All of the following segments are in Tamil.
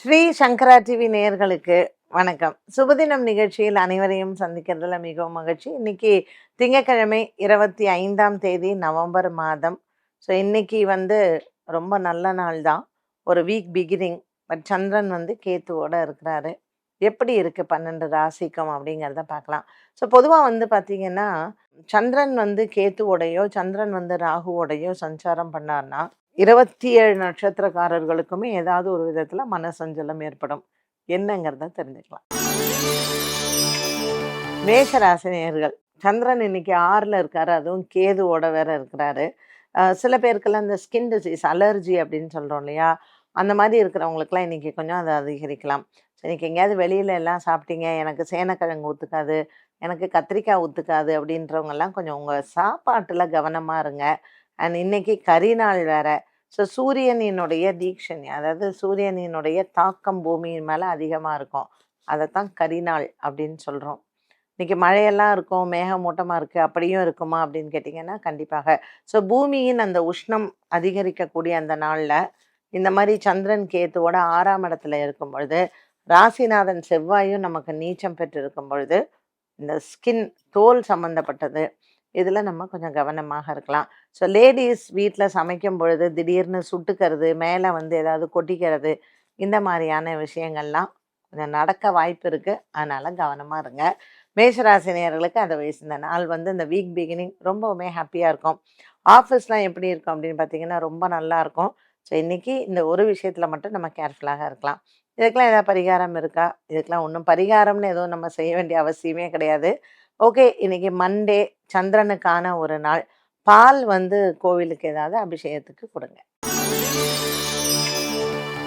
ஸ்ரீ சங்கரா டிவி நேயர்களுக்கு வணக்கம். சுபதினம் நிகழ்ச்சியில் அனைவரையும் சந்திக்கிறதுல மிகவும் மகிழ்ச்சி. இன்னைக்கு திங்கட்கிழமை இருபத்தி ஐந்தாம் தேதி நவம்பர் மாதம். ஸோ இன்னைக்கு வந்து ரொம்ப நல்ல நாள் தான். ஒரு வீக் பிகினிங் பட் சந்திரன் வந்து கேத்துவோட இருக்கிறாரு. எப்படி இருக்கு பன்னெண்டு ராசிக்கும் அப்படிங்கிறத பார்க்கலாம். ஸோ பொதுவாக வந்து பார்த்தீங்கன்னா சந்திரன் வந்து கேத்துவோடையோ சந்திரன் வந்து ராகுவோடையோ சஞ்சாரம் பண்ணார்னா இருபத்தி ஏழு நட்சத்திரக்காரர்களுக்குமே ஏதாவது ஒரு விதத்தில் மனசஞ்சலம் ஏற்படும். என்னங்கிறத தெரிஞ்சுக்கலாம். மேஷராசினியர்கள். சந்திரன் இன்னைக்கு ஆறில் இருக்காரு. அதுவும் கேதுவோட வேற இருக்கிறாரு. சில பேருக்கெல்லாம் இந்த ஸ்கின் டிசீஸ் அலர்ஜி அப்படின்னு சொல்கிறோம் இல்லையா? அந்த மாதிரி இருக்கிறவங்களுக்குலாம் இன்றைக்கி கொஞ்சம் அதை அதிகரிக்கலாம். இன்றைக்கி இன்னைக்கு எங்கேயாவது வெளியில எல்லாம் சாப்பிட்டீங்க. எனக்கு சேனக்கிழங்கு ஒத்துக்காது எனக்கு கத்திரிக்காய் ஒத்துக்காது அப்படின்றவங்கெல்லாம் கொஞ்சம் உங்கள் சாப்பாட்டில் கவனமா இருங்க. அண்ட் இன்னைக்கு கரிநாள் வேறு. ஸோ சூரியனினுடைய தீக்ஷணி அதாவது சூரியனினுடைய தாக்கம் பூமியின் மேலே அதிகமாக இருக்கும். அதைத்தான் கரிநாள் அப்படின்னு சொல்கிறோம் இன்றைக்கி மழையெல்லாம் இருக்கும் மேகமூட்டமாக இருக்குது அப்படியும் இருக்குமா அப்படின்னு கேட்டிங்கன்னா கண்டிப்பாக. ஸோ பூமியின் அந்த உஷ்ணம் அதிகரிக்கக்கூடிய அந்த நாளில் இந்த மாதிரி சந்திரன் கேத்துவோட ஆறாம் இடத்துல இருக்கும் பொழுது ராசிநாதன் செவ்வாயும் நமக்கு நீச்சம் பெற்று இருக்கும் பொழுது இந்த ஸ்கின் தோல் சம்மந்தப்பட்டது இதில் நம்ம கொஞ்சம் கவனமாக இருக்கலாம். ஸோ லேடிஸ் வீட்டில் சமைக்கும் பொழுது திடீர்னு சுட்டுக்கிறது மேலே வந்து ஏதாவது கொட்டிக்கிறது இந்த மாதிரியான விஷயங்கள்லாம் கொஞ்சம் நடக்க வாய்ப்பு இருக்குது அதனால் கவனமாக இருங்க. மேஷராசினியர்களுக்கு அந்த வயசு இந்த நாள் வந்து இந்த வீக் பிகினிங் ரொம்பவுமே ஹாப்பியாக இருக்கும். ஆஃபீஸ்லாம் எப்படி இருக்கும் அப்படின்னு பார்த்தீங்கன்னா ரொம்ப நல்லா இருக்கும். ஸோ இன்றைக்கி இந்த ஒரு விஷயத்தில் மட்டும் நம்ம கேர்ஃபுல்லாக இருக்கலாம். இதுக்கெல்லாம் ஏதாவது பரிகாரம் இருக்கா? இதுக்கெல்லாம் ஒன்றும் பரிகாரம்னு எதுவும் நம்ம செய்ய வேண்டிய அவசியமே கிடையாது. ஓகே இன்னைக்கு மண்டே சந்திரனுக்கான ஒரு நாள். பால் வந்து கோவிலுக்கு ஏதாவது அபிஷேகத்துக்கு கொடுங்க.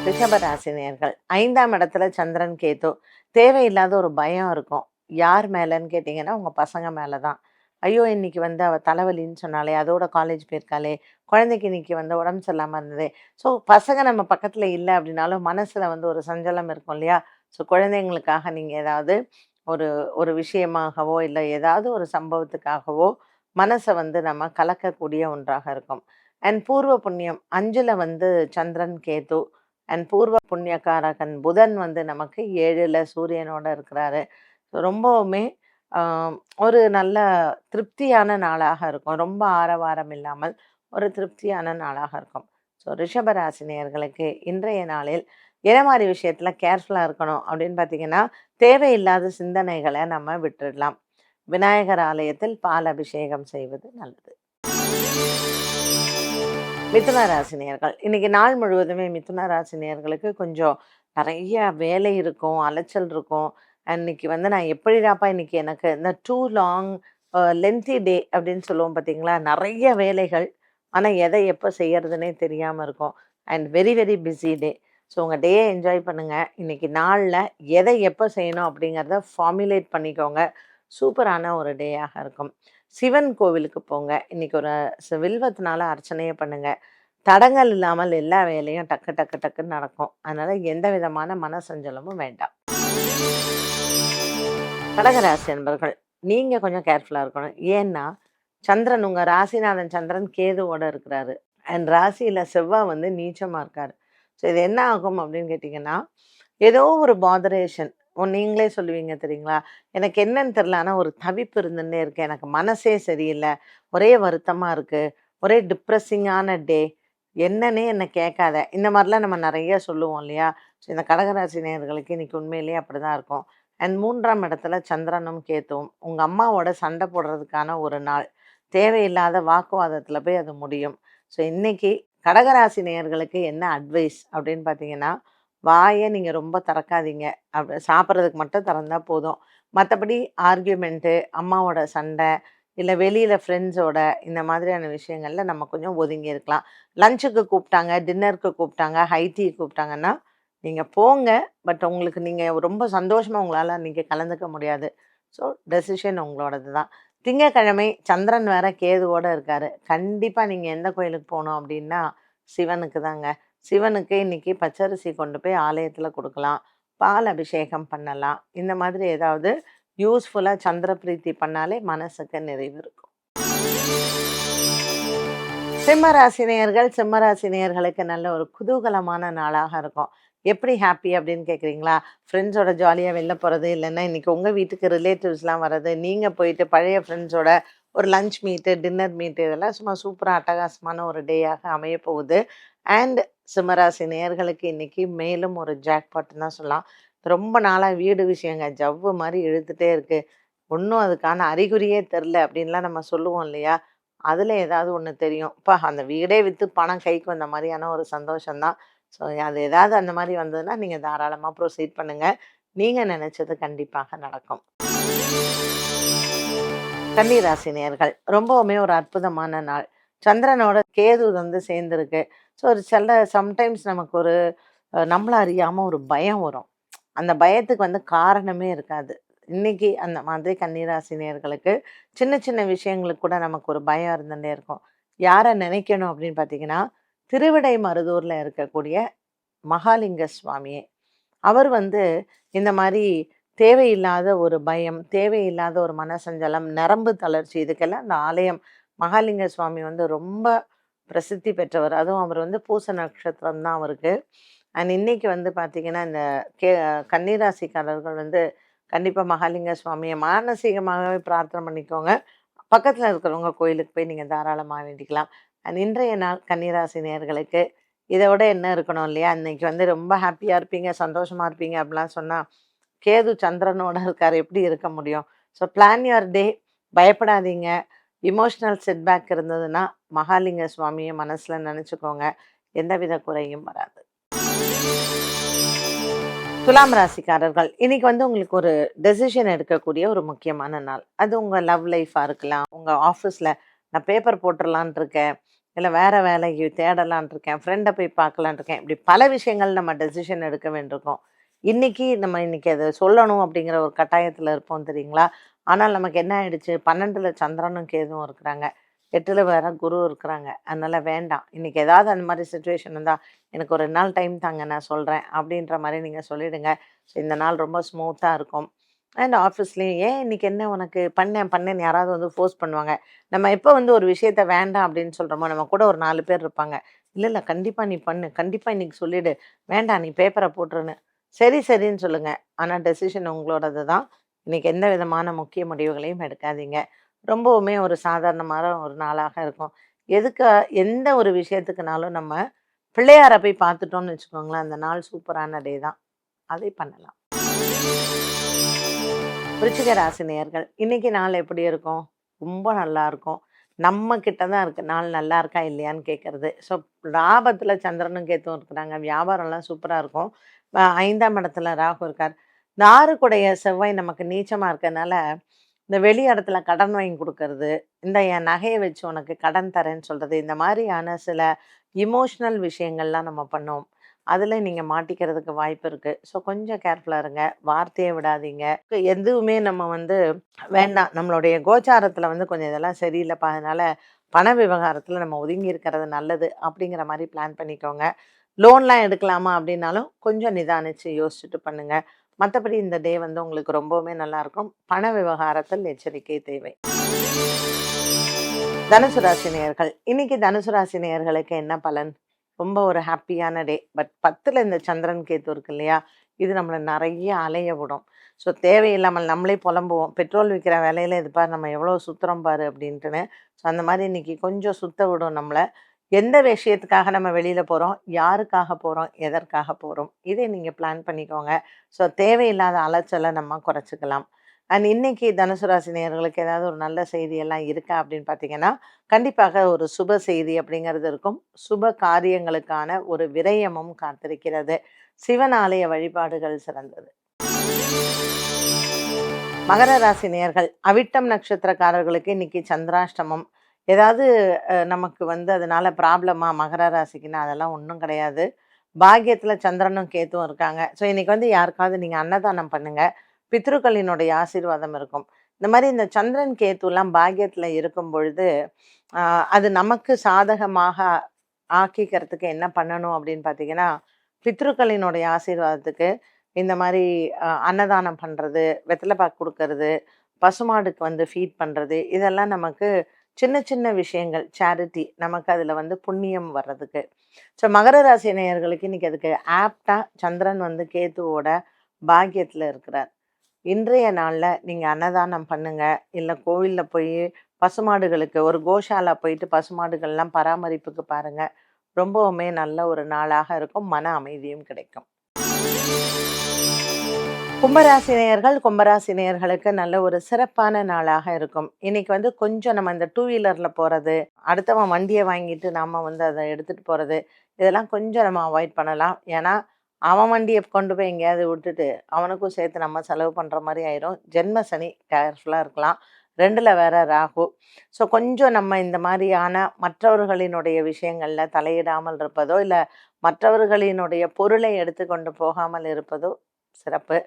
ரிஷபராசினியர்கள் ஐந்தாம் இடத்துல சந்திரன் கேத்து தேவையில்லாத ஒரு பயம் இருக்கும். யார் மேலேன்னு கேட்டிங்கன்னா உங்கள் பசங்க மேலே தான் ஐயோ இன்னைக்கு வந்து அவள் தலைவலின்னு சொன்னாலே அதோட காலேஜ் போயிருக்காளே குழந்தைக்கு இன்னைக்கு வந்து உடம்பு சரியில்லாமல் இருந்ததே. ஸோ பசங்க நம்ம பக்கத்தில் இல்லை அப்படின்னாலும் மனசில் வந்து ஒரு சஞ்சலம் இருக்கும் இல்லையா? ஸோ குழந்தைங்களுக்காக நீங்கள் ஏதாவது ஒரு ஒரு விஷயமாகவோ இல்லை ஏதாவது ஒரு சம்பவத்துக்காகவோ மனசை வந்து நம்ம கலக்கக்கூடிய ஒன்றாக இருக்கும். அண்ட் பூர்வ புண்ணியம் அஞ்சில் வந்து சந்திரன் கேது. அண்ட் பூர்வ புண்ணியக்காரகன் புதன் வந்து நமக்கு ஏழில் சூரியனோட இருக்கிறாரு. ரொம்பவுமே ஒரு நல்ல திருப்தியான நாளாக இருக்கும். ரொம்ப ஆரவாரம் இல்லாமல் ஒரு திருப்தியான நாளாக இருக்கும். ஸோ ரிஷபராசினியர்களுக்கு இன்றைய நாளில் என்ன மாதிரி விஷயத்தில் கேர்ஃபுல்லாக இருக்கணும் அப்படின்னு பார்த்தீங்கன்னா தேவையில்லாத சிந்தனைகளை நம்ம விட்டுடலாம். விநாயகர் ஆலயத்தில் பால் அபிஷேகம் செய்வது நல்லது. மிதுன ராசினியர்கள். இன்னைக்கு நாள் முழுவதுமே மிதுன ராசினியர்களுக்கு கொஞ்சம் நிறைய வேலை இருக்கும் அலைச்சல் இருக்கும். இன்னைக்கு வந்து நான் எப்படிடாப்பா இன்னைக்கு எனக்கு இந்த டூ லாங் லென்த்தி டே அப்படின்னு சொல்லுவோம் பார்த்தீங்களா? நிறைய வேலைகள். ஆனால் எதை எப்போ செய்யறதுனே தெரியாமல் இருக்கும். And very very busy day so உங்கள் டேயை என்ஜாய் பண்ணுங்கள் இன்றைக்கி நாளில் எதை எப்போ செய்யணும் அப்படிங்கிறத ஃபார்முலேட் பண்ணிக்கோங்க. சூப்பரான ஒரு டேயாக இருக்கும். சிவன் கோவிலுக்கு போங்க. இன்னைக்கு ஒரு வில்வத்தினால அர்ச்சனையை பண்ணுங்கள் தடங்கள் இல்லாமல் எல்லா வேலையும் டக்கு டக்கு டக்குன்னு நடக்கும். அதனால் எந்த விதமான மனசஞ்சலமும் வேண்டாம். கடகராசி என்பர்கள் நீங்கள் கொஞ்சம் கேர்ஃபுல்லாக இருக்கணும். ஏன்னா சந்திரன் உங்கள் ராசிநாதன் சந்திரன் கேதுவோட இருக்கிறாரு. அண்ட் ராசியில் செவ்வாய் வந்து நீச்சமாக இருக்கார். ஸோ இது என்ன ஆகும் அப்படின்னு கேட்டிங்கன்னா ஏதோ ஒரு பாதரேஷன் நீங்களே சொல்லுவீங்க தெரியுங்களா? எனக்கு என்னன்னு தெரில ஆனால் ஒரு தவிப்பு இருந்துன்னே இருக்கு. எனக்கு மனசே சரியில்லை. ஒரே வருத்தமாக இருக்குது ஒரே டிப்ரெஸிங்கான டே என்னன்னே என்னை கேட்காத. இந்த மாதிரிலாம் நம்ம நிறைய சொல்லுவோம் இல்லையா? ஸோ இந்த கடகராசி நேர்களுக்கு இன்றைக்கி உண்மையிலேயே அப்படிதான் இருக்கும். அண்ட் மூன்றாம் இடத்துல சந்திரனும் கேத்துவும். உங்கள் அம்மாவோட சண்டை போடுறதுக்கான ஒரு நாள். தேவையில்லாத வாக்குவாதத்தில் போய் அது முடியும். ஸோ இன்றைக்கி கடகராசி நேயர்களுக்கு என்ன அட்வைஸ் அப்படின்னு பார்த்தீங்கன்னா வாயை நீங்கள் ரொம்ப திறக்காதீங்க. அப்படி சாப்பிட்றதுக்கு மட்டும் திறந்தால் போதும். மற்றபடி ஆர்கியூமெண்ட்டு அம்மாவோட சண்டை இல்லை வெளியில் ஃப்ரெண்ட்ஸோட இந்த மாதிரியான விஷயங்களில் நம்ம கொஞ்சம் ஒதுங்கி இருக்கலாம். லஞ்சுக்கு கூப்பிட்டாங்க டின்னருக்கு கூப்பிட்டாங்க ஹைட்டி கூப்பிட்டாங்கன்னா நீங்கள் போங்க. பட் உங்களுக்கு நீங்கள் ரொம்ப சந்தோஷமாக உங்களால் நீங்கள் கலந்துக்க முடியாது. ஸோ டெசிஷன் உங்களோடது தான் திங்கக்கிழமை சந்திரன் வேற கேதுவோட இருக்காரு. கண்டிப்பாக நீங்கள் எந்த கோயிலுக்கு போகணும் அப்படின்னா சிவனுக்கு தாங்க. சிவனுக்கு இன்னைக்கு பச்சரிசி கொண்டு போய் ஆலயத்தில் கொடுக்கலாம். பால் அபிஷேகம் பண்ணலாம். இந்த மாதிரி ஏதாவது யூஸ்ஃபுல்லாக சந்திர பிரீத்தி பண்ணாலே மனசுக்கு நிறைவு இருக்கும். சிம்மராசினியர்கள் சிம்மராசினியர்களுக்கு நல்ல ஒரு குதூகலமான நாளாக இருக்கும். எப்படி ஹாப்பி அப்படின்னு கேட்குறீங்களா ஃப்ரெண்ட்ஸோட ஜாலியாக வெளில போகிறது இல்லைன்னா இன்றைக்கி உங்கள் வீட்டுக்கு ரிலேட்டிவ்ஸ்லாம் வர்றது நீங்கள் போயிட்டு பழைய ஃப்ரெண்ட்ஸோட ஒரு லஞ்ச் மீட்டு டின்னர் மீட்டு இதெல்லாம் சும்மா சூப்பராக அட்டகாசமான ஒரு டேயாக அமைய போகுது. அண்ட் சிம்மராசி நேர்களுக்கு இன்றைக்கி மேலும் ஒரு ஜாக்பாட்னு தான் சொல்லலாம். ரொம்ப நாளாக வீடு விஷயங்க ஜவ்வு மாதிரி இழுத்துட்டே இருக்குது ஒன்றும் அதுக்கான அறிகுறியே தெரில அப்படின்லாம் நம்ம சொல்லுவோம் இல்லையா? அதில் ஏதாவது ஒன்று தெரியும். இப்போ அந்த வீடே விற்று பணம் கைக்கு வந்த மாதிரியான ஒரு சந்தோஷம்தான். ஸோ அது ஏதாவது அந்த மாதிரி வந்ததுன்னா நீங்கள் தாராளமாக ப்ரொசீட் பண்ணுங்கள் நீங்கள் நினச்சது கண்டிப்பாக நடக்கும். கன்னிராசி நேர்கள் ரொம்பவுமே ஒரு அற்புதமான நாள். சந்திரனோட கேது வந்து சேர்ந்துருக்கு. ஸோ ஒரு சில சம்டைம்ஸ் நமக்கு ஒரு நம்மள அறியாமல் ஒரு பயம் வரும். அந்த பயத்துக்கு வந்து காரணமே இருக்காது. இன்னைக்கு அந்த மாதிரி கன்னிராசினியர்களுக்கு சின்ன சின்ன விஷயங்களுக்கு கூட நமக்கு ஒரு பயம் இருந்துகிட்டே இருக்கும். யாரை நினைக்கணும் அப்படின்னு பார்த்தீங்கன்னா திருவிடை மருதூரில் இருக்கக்கூடிய மகாலிங்க சுவாமியே அவர் வந்து இந்த மாதிரி தேவையில்லாத ஒரு பயம் தேவையில்லாத ஒரு மனசஞ்சலம் நரம்பு தளர்ச்சி இதுக்கெல்லாம் அந்த ஆலயம் மகாலிங்க சுவாமி வந்து ரொம்ப பிரசித்தி பெற்றவர். அதுவும் அவர் வந்து பூச நட்சத்திரம் தான் அவருக்கு. அண்ட் இன்னைக்கு வந்து பார்த்தீங்கன்னா இந்த கே கன்னிராசிக்காரர்கள் வந்து கண்டிப்பாக மகாலிங்க சுவாமியை மானசீகமாகவே பிரார்த்தனை பண்ணிக்கோங்க. பக்கத்தில் இருக்கிறவங்க கோயிலுக்கு போய் நீங்கள் தாராளமாக வேண்டிக்கலாம். இன்றைய நாள் கன்னிராசி நேர்களுக்கு இதை விட என்ன இருக்கணும் இல்லையா? இன்னைக்கு வந்து ரொம்ப ஹாப்பியாக இருப்பீங்க சந்தோஷமாக இருப்பீங்க அப்படிலாம் சொன்னால் கேது சந்திரனோட இருக்கார் எப்படி இருக்க முடியும்? ஸோ பிளான் யுவர் டே பயப்படாதீங்க. இமோஷ்னல் செட்பேக் இருந்ததுன்னா மகாலிங்க சுவாமியை மனசில் நினச்சிக்கோங்க. எந்தவித குறையும் வராது. துலாம் ராசிக்காரர்கள் இன்னைக்கு வந்து உங்களுக்கு ஒரு டெசிஷன் எடுக்கக்கூடிய ஒரு முக்கியமான நாள். அது உங்கள் லவ் லைஃபாக இருக்கலாம். உங்கள் ஆஃபீஸில் நான் பேப்பர் போட்டுடலான் இருக்கேன் இல்லை வேறு வேலைக்கு தேடலான் இருக்கேன் ஃப்ரெண்டை போய் பார்க்கலான் இருக்கேன் இப்படி பல விஷயங்கள் நம்ம டெசிஷன் எடுக்க வேண்டியிருக்கோம். இன்றைக்கி நம்ம இன்றைக்கி அதை சொல்லணும் அப்படிங்கிற ஒரு கட்டாயத்தில் இருப்போம் தெரியுங்களா? ஆனால் நமக்கு என்ன ஆயிடுச்சு? பன்னெண்டில் சந்திரனும் கேதுவும் இருக்கிறாங்க. எட்டில் வேற குரு இருக்கிறாங்க. அதனால் வேண்டாம். இன்றைக்கி ஏதாவது அந்த மாதிரி சுச்சுவேஷன் இருந்தால் எனக்கு ஒரு நாள் டைம் தாங்க நான் சொல்கிறேன் அப்படின்ற மாதிரி நீங்கள் சொல்லிவிடுங்க ஸோ இந்த நாள் ரொம்ப ஸ்மூத்தாக இருக்கும். அண்ட் ஆஃபீஸ்லேயும் ஏன் இன்னைக்கு என்ன உனக்கு? பண்ணேன் பண்ணேன்னு யாராவது வந்து ஃபோர்ஸ் பண்ணுவாங்க. நம்ம எப்போ வந்து ஒரு விஷயத்த வேண்டாம் அப்படின்னு சொல்கிறோமோ நம்ம கூட ஒரு நாலு பேர் இருப்பாங்க. இல்லை இல்லை கண்டிப்பாக நீ பண்ணு கண்டிப்பாக இன்றைக்கி சொல்லிடு. வேண்டாம் நீ பேப்பரை போட்டுருன்னு. சரி சரின்னு சொல்லுங்கள் ஆனால் டெசிஷன் உங்களோடது தான். இன்னைக்கு எந்த விதமான முக்கிய முடிவுகளையும் எடுக்காதீங்க. ரொம்பவுமே ஒரு சாதாரணமான ஒரு நாளாக இருக்கும். எதுக்கு எந்த ஒரு விஷயத்துக்குனாலும் நம்ம பிள்ளையாரை போய் பார்த்துட்டோம்னு வச்சுக்கோங்களேன் அந்த நாள் சூப்பரான டே தான். அதை பண்ணலாம். விருச்சிக ராசி நேயர்கள் இன்னைக்கு நாள் எப்படி இருக்கும்? ரொம்ப நல்லா இருக்கும். நம்ம கிட்ட தான் இருக்கு. நாள் நல்லா இருக்கா இல்லையான்னு கேட்கறது ஸோ லாபத்தில் சந்திரனும் கேத்தும் இருக்கிறாங்க. வியாபாரம்லாம் சூப்பராக இருக்கும். ஐந்தாம் இடத்துல ராகு இருக்கார். இந்த செவ்வாய் நமக்கு நீச்சமாக இருக்கிறதுனால இந்த வெளி இடத்துல கடன் வாங்கி கொடுக்கறது இந்த என் நகையை வச்சு உனக்கு கடன் தரேன்னு சொல்கிறது இந்த மாதிரியான சில இமோஷ்னல் விஷயங்கள்லாம் நம்ம பண்ணுவோம். அதில் நீங்கள் மாட்டிக்கிறதுக்கு வாய்ப்பு இருக்குது ஸோ கொஞ்சம் கேர்ஃபுல்லாக இருங்க. வார்த்தையை விடாதீங்க. எதுவுமே நம்ம வந்து வேண்டாம். நம்மளுடைய கோச்சாரத்தில் வந்து கொஞ்சம் இதெல்லாம் சரியில்லைப்பா. அதனால பண விவகாரத்தில் நம்ம ஒதுங்கி இருக்கிறது நல்லது அப்படிங்கிற மாதிரி பிளான் பண்ணிக்கோங்க. லோன்லாம் எடுக்கலாமா அப்படின்னாலும் கொஞ்சம் நிதானிச்சு யோசிச்சுட்டு பண்ணுங்கள் மற்றபடி இந்த டே வந்து உங்களுக்கு ரொம்பவுமே நல்லாயிருக்கும் பண விவகாரத்தில் எச்சரிக்கை தேவை. தனுசு ராசி நேயர்கள். இன்னைக்கு தனுசு ராசி நேயர்களுக்கு என்ன பலன்? ரொம்ப ஒரு ஹாப்பியான டே. பட் பத்தில் இந்த சந்திரன் கேத்து இருக்கு இல்லையா? இது நம்மளை நிறைய அலைய விடும். ஸோ தேவையில்லாமல் நம்மளே புலம்புவோம். பெட்ரோல் விற்கிற வேலையில் இது பாரு நம்ம எவ்வளோ சுத்துறோம் பாரு அப்படின்ட்டுன்னு ஸோ அந்த மாதிரி இன்னைக்கு கொஞ்சம் சுத்த விடும் நம்மளை. எந்த விஷயத்துக்காக நம்ம வெளியில் போகிறோம் யாருக்காக போகிறோம் எதற்காக போகிறோம் இதை நீங்கள் பிளான் பண்ணிக்கோங்க. ஸோ தேவையில்லாத அலைச்சலை நம்ம குறைச்சிக்கலாம். அண்ட் இன்னைக்கு தனுசு ராசி நேர்களுக்கு ஏதாவது ஒரு நல்ல செய்தியெல்லாம் இருக்கா அப்படின்னு பார்த்தீங்கன்னா கண்டிப்பாக ஒரு சுப செய்தி அப்படிங்கிறது இருக்கும். சுப காரியங்களுக்கான ஒரு விரயமும் காத்திருக்கிறது. சிவன் ஆலய வழிபாடுகள் சிறந்தது. மகர ராசி நேர்கள் அவிட்டம் நட்சத்திரக்காரர்களுக்கு இன்னைக்கு சந்திராஷ்டமம். ஏதாவது நமக்கு வந்து அதனால ப்ராப்ளமா மகர ராசிக்குன்னா அதெல்லாம் ஒன்றும் கிடையாது. பாக்கியத்தில் சந்திரனும் கேத்தும் இருக்காங்க. ஸோ இன்னைக்கு வந்து யாருக்காவது நீங்கள் அன்னதானம் பண்ணுங்கள் பித்ருக்களினுடைய ஆசீர்வாதம் இருக்கும். இந்த மாதிரி இந்த சந்திரன் கேத்துலாம் பாக்கியத்தில் இருக்கும் பொழுது அது நமக்கு சாதகமாக ஆக்கிக்கிறதுக்கு என்ன பண்ணணும் அப்படின்னு பார்த்தீங்கன்னா பித்ருக்களினுடைய ஆசீர்வாதத்துக்கு இந்த மாதிரி அன்னதானம் பண்ணுறது வெத்தலைப்பாக்கு கொடுக்கறது பசுமாடுக்கு வந்து ஃபீட் பண்ணுறது இதெல்லாம் நமக்கு சின்ன சின்ன விஷயங்கள் சேரிட்டி நமக்கு அதில் வந்து புண்ணியம் வர்றதுக்கு. ஸோ மகர ராசி நேயர்களுக்கு இன்னைக்கு அதுக்கு ஆப்டாக சந்திரன் வந்து கேத்துவோட பாக்கியத்தில் இருக்கிறார். இன்றைய நாளில் நீங்கள் அன்னதானம் பண்ணுங்கள் இல்லை கோவிலில் போய் பசுமாடுகளுக்கு ஒரு கோஷாலா போயிட்டு பசுமாடுகள்லாம் பராமரிப்புக்கு பாருங்கள் ரொம்பவுமே நல்ல ஒரு நாளாக இருக்கும். மன அமைதியும் கிடைக்கும். கும்பராசினியர்கள் கும்பராசினியர்களுக்கு நல்ல ஒரு சிறப்பான நாளாக இருக்கும். இன்னைக்கு வந்து கொஞ்சம் நம்ம இந்த டூ வீலரில் போகிறது அடுத்தவன் வண்டியை வாங்கிட்டு நம்ம வந்து அதை எடுத்துகிட்டு போகிறது இதெல்லாம் கொஞ்சம் நம்ம அவாய்ட் பண்ணலாம். ஏன்னா அவன் வண்டியை கொண்டு போய் எங்கேயாவது விட்டுட்டு அவனுக்கும் சேர்த்து நம்ம செலவு பண்ணுற மாதிரி ஆயிரும். ஜென்ம சனி கேர்ஃபுல்லாக இருக்கலாம். ரெண்டில் வேற ராகு. ஸோ கொஞ்சம் நம்ம இந்த மாதிரியான மற்றவர்களினுடைய விஷயங்களில் தலையிடாமல் இருப்பதோ இல்லை மற்றவர்களினுடைய பொருளை எடுத்துக்கொண்டு போகாமல் இருப்பதோ சிறப்பு.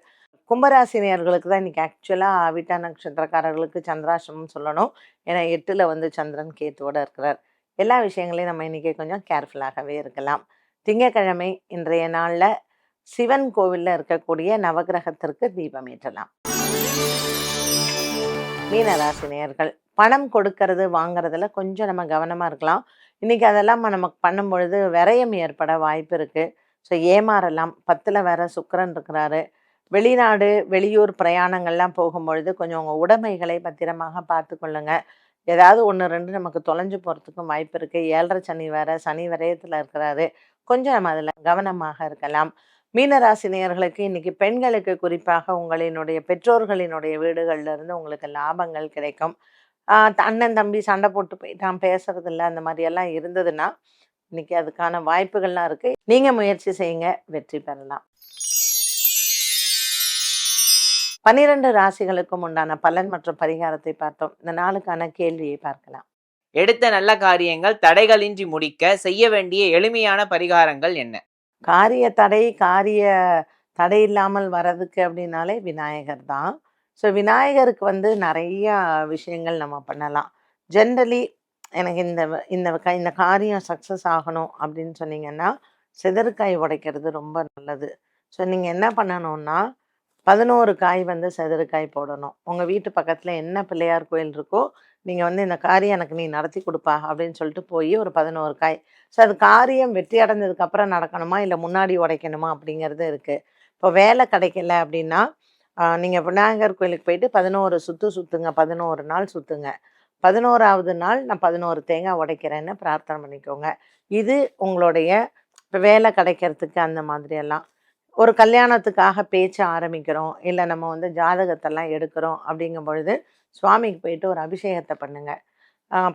கும்பராசினியர்களுக்கு தான் இன்னைக்கு ஆக்சுவலாக விட்டா நட்சத்திரக்காரர்களுக்கு சந்திராசிரமம் சொல்லணும். ஏன்னா எட்டில் வந்து சந்திரன் கேத்துவோடு இருக்கிறார். எல்லா விஷயங்களையும் நம்ம இன்றைக்கி கொஞ்சம் கேர்ஃபுல்லாகவே இருக்கலாம். திங்கக்கிழமை இன்றைய நாளில் சிவன் கோவிலில் இருக்கக்கூடிய நவகிரகத்திற்கு தீபம் ஏற்றலாம். மீனராசினியர்கள் பணம் கொடுக்கறது வாங்குறதுல கொஞ்சம் நம்ம கவனமாக இருக்கலாம். இன்னைக்கு அதெல்லாம் நமக்கு பண்ணும் பொழுது விரயம் ஏற்பட வாய்ப்பு இருக்குது ஸோ ஏமாறலாம். பத்தில் வேற சுக்கரன் இருக்கிறாரு. வெளிநாடு வெளியூர் பிரயாணங்கள்லாம் போகும்பொழுது கொஞ்சம் உங்கள் உடைமைகளை பத்திரமாக பார்த்து ஏதாவது ஒன்று ரெண்டு நமக்கு தொலைஞ்சு போகிறதுக்கும் வாய்ப்பு இருக்குது ஏழரை சனி வேற சனி விரயத்தில் இருக்கிறாரு. கொஞ்சம் நம்ம அதில் கவனமாக இருக்கலாம். மீனராசினியர்களுக்கு இன்னைக்கு பெண்களுக்கு குறிப்பாக உங்களினுடைய பெற்றோர்களினுடைய வீடுகள்ல இருந்து உங்களுக்கு லாபங்கள் கிடைக்கும். ஆஹ் அண்ணன் தம்பி சண்டை போட்டு போயிட்டான் பேசுறது இல்ல அந்த மாதிரி எல்லாம் இருந்ததுன்னா இன்னைக்கு அதுக்கான வாய்ப்புகள்லாம் இருக்கு. நீங்க முயற்சி செய்யுங்க வெற்றி பெறலாம். பன்னிரண்டு ராசிகளுக்கும் உண்டான பலன் மற்றும் பரிகாரத்தை பார்த்தோம். இந்த நாளுக்கான கேள்வியை பார்க்கலாம். எடுத்த நல்ல காரியங்கள் தடைகளின்றி முடிக்க செய்ய வேண்டிய எளிமையான பரிகாரங்கள் என்ன? காரிய தடை காரிய தடை இல்லாமல் வர்றதுக்கு அப்படின்னாலே விநாயகர் தான். ஸோ விநாயகருக்கு வந்து நிறைய விஷயங்கள் நம்ம பண்ணலாம். ஜென்ரலி எனக்கு இந்த இந்த க- இந்த காரியம் சக்ஸஸ் ஆகணும் அப்படின்னு சொன்னீங்கன்னா சிதறுக்காய் உடைக்கிறது ரொம்ப நல்லது. ஸோ நீங்கள் என்ன பண்ணணும்னா பதினோரு காய் வந்து சிதறுக்காய் போடணும். உங்கள் வீட்டு பக்கத்தில் என்ன பிள்ளையார் கோயில் இருக்கோ நீங்கள் வந்து இந்த காரியம் எனக்கு நீ நடத்தி கொடுப்பா அப்படின்னு சொல்லிட்டு போய் ஒரு பதினோரு காய். ஸோ அது காரியம் வெற்றி அடைஞ்சதுக்கப்புறம் நடக்கணுமா? இல்லை முன்னாடி உடைக்கணுமா? அப்படிங்கிறது இருக்குது இப்போ வேலை கிடைக்கல அப்படின்னா நீங்கள் விநாயகர் கோயிலுக்கு போயிட்டு பதினோரு சுற்று சுற்றுங்க பதினோரு நாள் சுற்றுங்க பதினோராவது நாள் நான் பதினோரு தேங்காய் உடைக்கிறேன்னு பிரார்த்தனை பண்ணிக்கோங்க. இது உங்களுடைய இப்போ வேலை கிடைக்கிறதுக்கு அந்த மாதிரியெல்லாம் ஒரு கல்யாணத்துக்காக பேச்ச ஆரம்பிக்கிறோம். இல்லை நம்ம வந்து ஜாதகத்தெல்லாம் எடுக்கிறோம் அப்படிங்கும் பொழுது சுவாமிக்கு போயிட்டு ஒரு அபிஷேகத்தை பண்ணுங்க.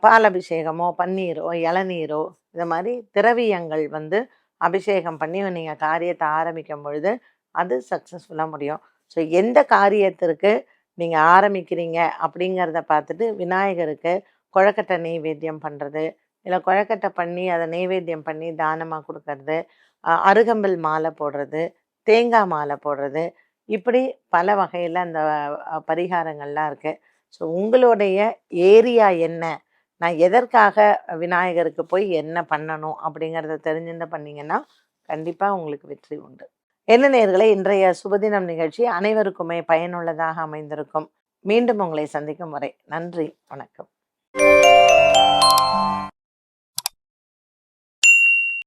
பால் அபிஷேகமோ பன்னீரோ இளநீரோ இந்த மாதிரி திரவியங்கள் வந்து அபிஷேகம் பண்ணி நீங்கள் காரியத்தை ஆரம்பிக்கும் பொழுது அது சக்ஸஸ்ஃபுல்லாக முடியும். ஸோ எந்த காரியத்திற்கு நீங்கள் ஆரம்பிக்கிறீங்க அப்படிங்கிறத பார்த்துட்டு விநாயகருக்கு குழக்கட்டை நெய்வேத்தியம் பண்ணுறது இல்லை குழக்கட்டை பண்ணி அதை நெய்வேத்தியம் பண்ணி தானமாக கொடுக்கறது அருகம்பல் மாலை போடுறது தேங்காய் மாலை போடுறது இப்படி பல வகையில் அந்த பரிகாரங்கள்லாம் இருக்குது ஸோ உங்களுடைய ஏரியா என்ன? நான் எதற்காக விநாயகருக்கு போய் என்ன பண்ணணும் அப்படிங்கிறத தெரிஞ்சுட்டு பண்ணீங்கன்னா கண்டிப்பாக உங்களுக்கு வெற்றி உண்டு. என்ன நேர்களை இன்றைய சுபதினம் நிகழ்ச்சி அனைவருக்குமே பயனுள்ளதாக அமைந்திருக்கும். மீண்டும் உங்களை சந்திக்கும் வரை நன்றி வணக்கம்.